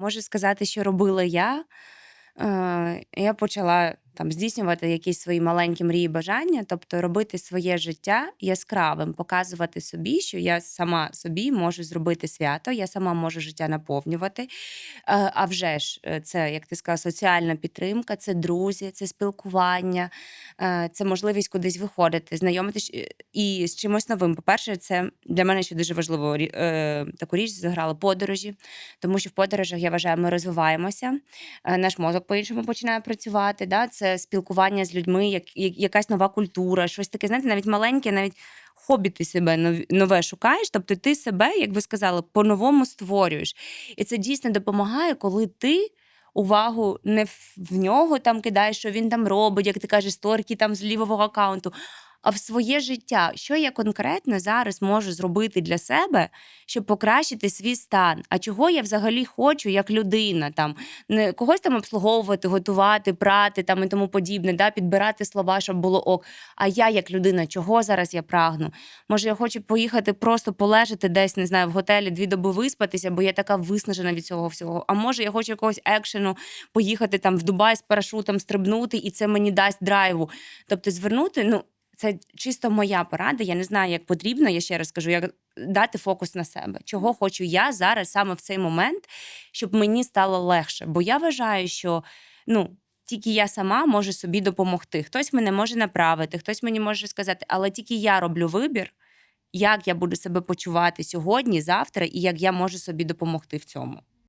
Можу сказати, що робила я. Е, я почала там здійснювати якісь свої маленькі мрії, бажання, тобто робити своє життя яскравим, показувати собі, що я сама собі можу зробити свято, я сама можу життя наповнювати. Е, а вже ж, е, це, як ти сказала, соціальна підтримка, це друзі, це спілкування, е, це можливість кудись виходити, знайомитись і з чимось новим. По-перше, це для мене ще дуже важливо таку річ зіграли подорожі, тому що в подорожах я вважаю, ми розвиваємося, наш мозок по-іншому починає працювати. Да? Це спілкування з людьми, як, як- якась нова культура, щось таке, знаєте, навіть маленьке, навіть хобі ти себе нове шукаєш. Тобто ти себе, як ви сказали, по-новому створюєш. І це дійсно допомагає, коли ти. Увагу не в- в нього там кидаєш, що він там робить, як ти кажеш, сторки там з лівого аккаунту, а в своє життя. Що я конкретно зараз можу зробити для себе, щоб покращити свій стан? А чого я взагалі хочу як людина? Там не когось там обслуговувати, готувати, прати там і тому подібне, да, підбирати слова, щоб було ок. А я як людина, чого зараз я прагну? Може, я хочу поїхати просто полежати десь, не знаю, в готелі дві доби виспатися, бо я така виснажена від цього всього. А може, я хочу якогось екшену, поїхати там в Дубай з парашутом, стрибнути, і це мені дасть драйву. Тобто, звернути, ну. Це чисто моя порада. Я не знаю, як потрібно. Я ще раз кажу, як дати фокус на себе. Чого хочу я зараз саме в цей момент, щоб мені стало легше. Бо я вважаю, що ну. Тільки я сама можу собі допомогти. Хтось мене може направити, хтось мені може сказати, але тільки я роблю вибір, як я буду себе почувати сьогодні, завтра, і як я можу собі допомогти в цьому.